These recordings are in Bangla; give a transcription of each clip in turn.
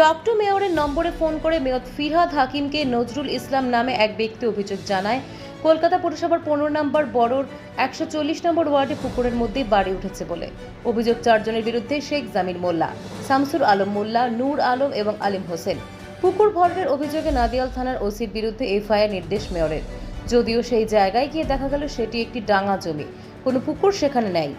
টক টু মেয়রের নম্বরে ফোন করে মেয়র ফিরহাদ হাকিমকে নজরুল ইসলাম নামে এক ব্যক্তি অভিযোগ জানায়। কলকাতা পুরসভার পনেরো নম্বর বড়োর একশো চল্লিশ নম্বর ওয়ার্ডে পুকুরের মধ্যেই বাড়ি উঠেছে বলে অভিযোগ চারজনের বিরুদ্ধে শেখ জামির মোল্লা, শামসুর আলম মোল্লা, নূর আলম এবং আলিম হোসেন। পুকুর ভরাটের অভিযোগে নাদিয়াল থানার ওসির বিরুদ্ধে এফআইআর নির্দেশ মেয়রের। যদিও সেই জায়গায় গিয়ে দেখা গেল সেটি একটি ডাঙা জমি, কোনো পুকুর সেখানে নেই।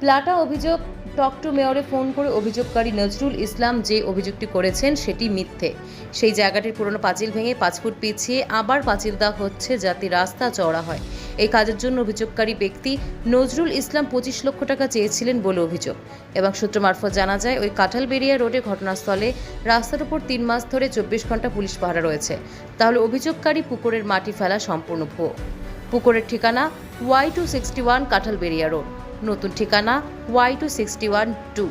প্লাটা অভিযোগ টক টু মেয়রে ফোন করে অভিযোগকারী নজরুল ইসলাম যে অভিযোগটি করেছেন সেটি মিথ্যে। সেই জায়গাটির পুরনো পাঁচিল ভেঙে পাঁচ ফুট পিছিয়ে আবার পাঁচিল দেওয়া হচ্ছে যাতে রাস্তা চওড়া হয়। এই কাজের জন্য অভিযোগকারী ব্যক্তি নজরুল ইসলাম পঁচিশ লক্ষ টাকা চেয়েছিলেন বলে অভিযোগ। এবং সূত্র মারফত জানা যায়, ওই কাঁঠালবেড়িয়া রোডে ঘটনাস্থলে রাস্তার উপর তিন মাস ধরে চব্বিশ ঘণ্টা পুলিশ পাহারা রয়েছে। তাহলে অভিযোগকারী পুকুরের মাটি ফেলা সম্পূর্ণ ভুয়ো। পুকুরের ঠিকানা Y two sixty one Kanthalberia road. নতুন ঠিকানা Y two sixty one two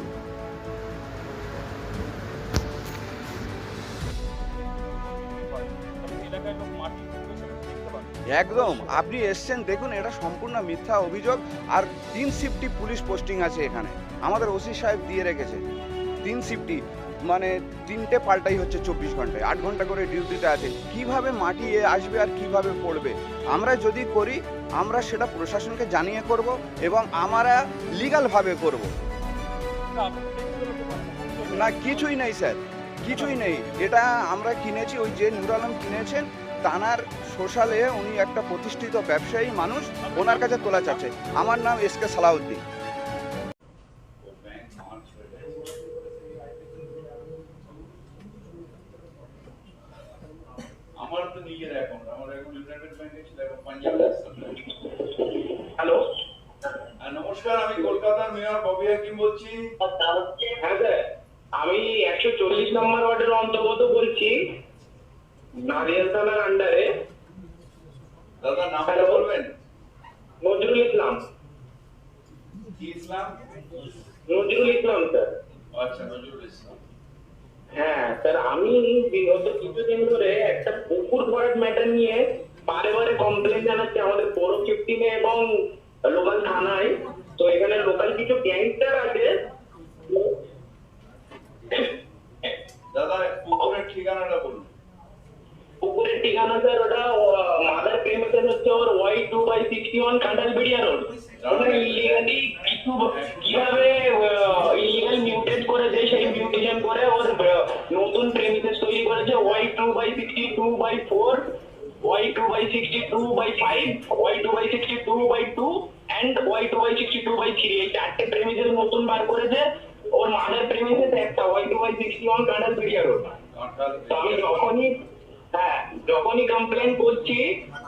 একদম, আপনি এসছেন, দেখুন, এটা সম্পূর্ণ মিথ্যা অভিযোগ, আর তিন শিফটি পুলিশ পোস্টিং আছে এখানে। আমাদের ওসি সাহেব দিয়ে রেখেছে। তিন শিফটি মানে তিনটে পাল্টাই হচ্ছে চব্বিশ ঘন্টায়। আট ঘণ্টা করে ডিউটিতে আছে। কীভাবে মাটি আসবে আর কীভাবে পড়বে? আমরা যদি করি আমরা সেটা প্রশাসনকে জানিয়ে করব এবং আমরা লিগালভাবে করব। না, কিছুই নেই স্যার। কিছুই নেই। এটা আমরা কিনেছি ওই যে নুর আলম কিনেছেন তানার সোশ্যালে উনি একটা প্রতিষ্ঠিত ব্যবসায়ী মানুষ ওনার কাছে তোলা চাচ্ছে। আমার নাম এস কে সালাউদ্দিন। নিজের অ্যাকাউন্ট আমার। অ্যাকাউন্ট ইউনাইটেড ব্যাংকে ছিল এখন পাঞ্জাব হ্যালো নমস্কার আমি কলকাতার মেয়র ববি হাকিম বলছি। হ্যাঁ স্যার আমি একশো চল্লিশ নম্বর ওয়ার্ডের অন্তর্গত বলছি নারিয়াল থানার আন্ডারে দাদা নামটা বলবেন? নজরুল ইসলাম। কি ইসলাম? নজরুল ইসলাম স্যার। আচ্ছা নজরুল ইসলাম। হ্যাঁ স্যার আমি বিগত কিছুদিন ধরে একটা পুকুর ভরাট ম্যাটার নিয়ে বারে বারে কমপ্লেন জানাচ্ছি আমাদের পৌর ফিফটিনে এবং লোকাল থানায়। তো এখানে লোকাল কিছু গ্যাংস্টার আছে। দাদা পুকুরের ঠিকানাটা বলুন। পুকুরের ঠিকানা স্যার ওটা মাদার প্রেমিসেস হচ্ছে ওর Y two by sixty one Kanthalberia road ওটা ইলিগালি কিছু কীভাবে ইলিগাল করেছে সেই মিউটেশন করে ওর নতুন প্রেমিসেস তৈরি করেছে Y two by sixty two by four Y two by sixty two by five Y two by sixty two by two and Y two by sixty two by three এই চারটে প্রেমিসেস নতুন বার করেছে। ওর মাদার প্রেমিসেস একটা Y two by sixty one Kanthalberia road কাঁঠাল তো আমি যখনই হ্যাঁ যখনই কমপ্লেন করছি,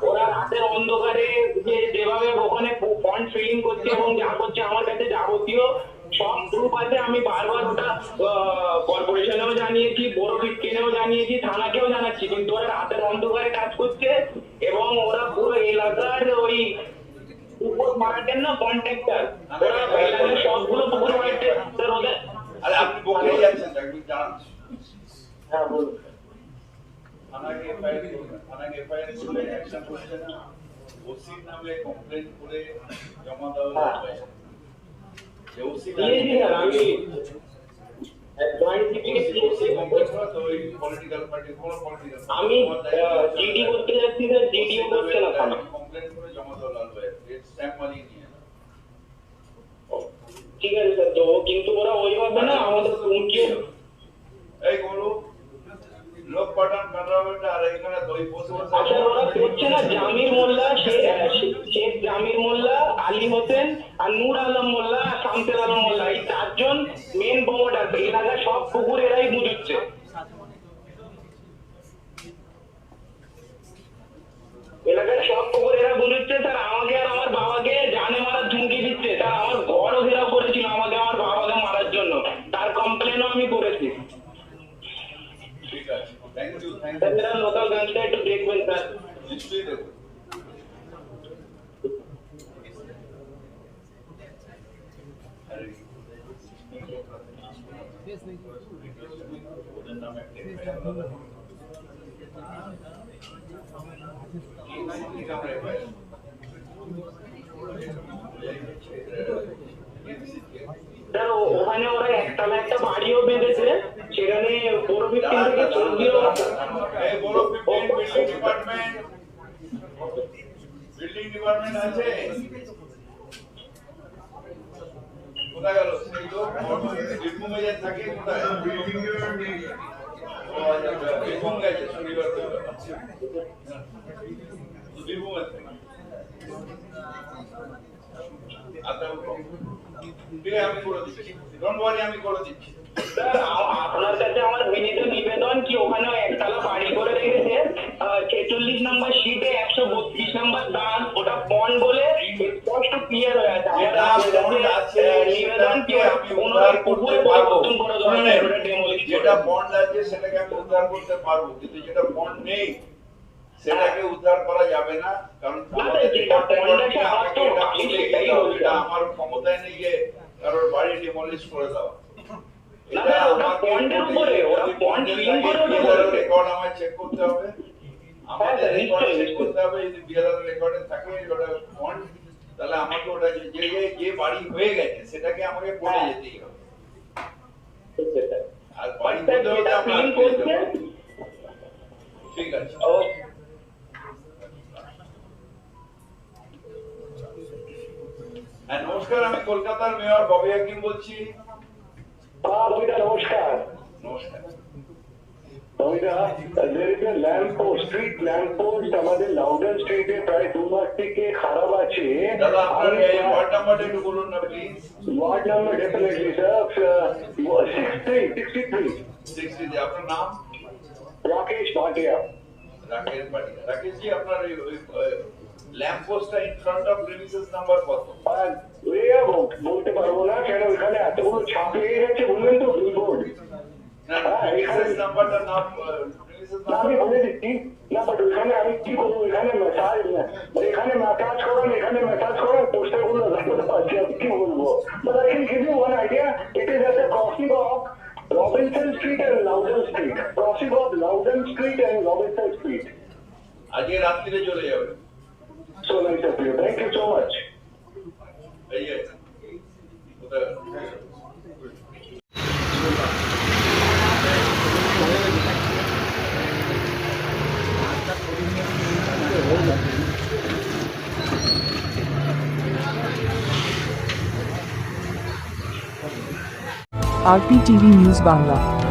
ওরা রাতের অন্ধকারে যে যেভাবে ওখানে ফন্ট ফিলিং করছে এবং যা করছে আমার কাছে যাবতীয় সব গ্রুপ আছে আমি বারবার ওটা কর্পোরেশনেও জানিয়েছি বড় ফিফটিনেও জানিয়েছি থানাকেও জানাচ্ছি কিন্তু ওরা রাতের অন্ধকারে কাজ করছে এবং ওরা পুরো এলাকার ওই উপর মার্কেট না কন্ট্রাক্টর ওরা এলাকার সবগুলো পুকুর মার্কেট ওদের আরে আপনি বকেই যাচ্ছেন হ্যাঁ বলুন। থানাকে এফআইআর করবেন থানাকে এফআইআর করলে অ্যাকশন করছে না ওসির নামে কমপ্লেন করে জমা দেওয়া হ্যাঁ। দিয়েছি স্যার আমি আমি করতে যাচ্ছি স্যার জিডিও করছে না। ঠিক আছে, স্যার, তো কিন্তু ওরা ওইভাবে না, আমাদের এই গরু পাঠান আর এখানে দই আচ্ছা জামির মোল্লা শেখ জামির মোল্লা, আলী হোসেন আর নূর আলম মোল্লা আর শামসের আলম মোল্লা, এই চারজন মেন প্রমোটার এলাকার সব পুকুর এরাই বুঝুচ্ছে। FIR আলাদা করো। কি নাম কি আমরা FIR? এই হচ্ছে, আহ, NCK স্যার ও- ওখানে ওরা একতলা একটা বাড়িও বেঁধেছে সেখানে বড় ফিফটিন থেকে চৌকিও এই বড় ফিফটিন বিল্ডিং ডিপার্টমেন্ট আছে? কোথায় গেল? সেই লোক বীরভূমে যে থাকে কোথায়? ও আচ্ছা, বীরভূম গেছে শনিবার রবিবার। বীরভূমে থাকে আচ্ছা আছে, আমি করে দিচ্ছি। ডোন্ট ওয়ারি আমি করে দিচ্ছি। স্যার আপনার কাছে আমার বিনীত নিবেদন কি ওখানে একতলা বাড়ি করে রেখেছে? ছেচল্লিশ নম্বর শিটে একশো বত্রিশ নম্বর দান ওটা পন বলে স্পষ্ট ক্লিয়ার হয়ে আছে। আমার যেটা বন্ড আছে নিবেদন কি সেটাকে পুনরায় উদ্ধার করতে পুকুরে পারব। পরিবর্তন করে দেওয়া শুনুন, যায়, ওটা demolish করে যেটা বন্ড আছে সেটাকে আমি উদ্ধার করতে পারব কিন্তু যেটা বন্ড নেই সেটাকে উদ্ধার করা যাবে না কারণ। আমার ক্ষমতায় নেই যে কারোর বাড়ি ডিমলিশ করে দেওয়া। রেকর্ড আমায় চেক করতে হবে। আমাদের রেকর্ড চেক করতে হবে যদি বিএলআর রেকর্ডে থাকে ওটা বন্ড তাহলে আমাকে ওটা যে যে যে- যে বাড়ি হয়ে গেছে সেটাকে আমাকে পড়ে হ্যাঁ। যেতেই হবে। আর বাড়ি হতে হতে। ঠিক আছে। হ্যাঁ নমস্কার আমি কলকাতার মেয়র ববি হাকিম বলছি। হ্যাঁ বইটা নমস্কার নমস্কার বইটা there is a lamp post street lamp post আমাদের লাউডন স্ট্রিটে প্রায় দু মাস থেকে খারাপ আছে দাদা আপনার আমি এই ওয়ার্ড নাম্বারটা একটু বলুন না please word number definitely sir six three sixty three sixty আপনার নাম রাকেশ ভাটিয়া রাকেশ পাটিয়া রাকেশ জি আপনার ওই ল্যাম্প পোস্টটা in front of premises number কত আর এ বল- বলতে পারব না কেন এখানে এতগুলো ছাপ লেগে গেছে বুঝলেন তো বিলবোর্ড না হ্যাঁ, প্রেমিসেস এখানে- নাম্বারটা নাম প্রেমিসেস না, আমি নাম্বার বলে দিচ্ছি না বাট ওখানে আমি কি করব এখানে মেসাজ এখানে ম্যাসাজ করান এখানে ম্যাসাজ করান পোস্টারগুলো লাগাতে পারছি আমি কি বলব but I can give you one idea it is at the crossing of Robinson Street and Loudon Street crossing of Loudon Street and Robinson Street আজকে রাত্রিরে চলে যাবে So nice of you. Thank you so much. RP TV news Bangla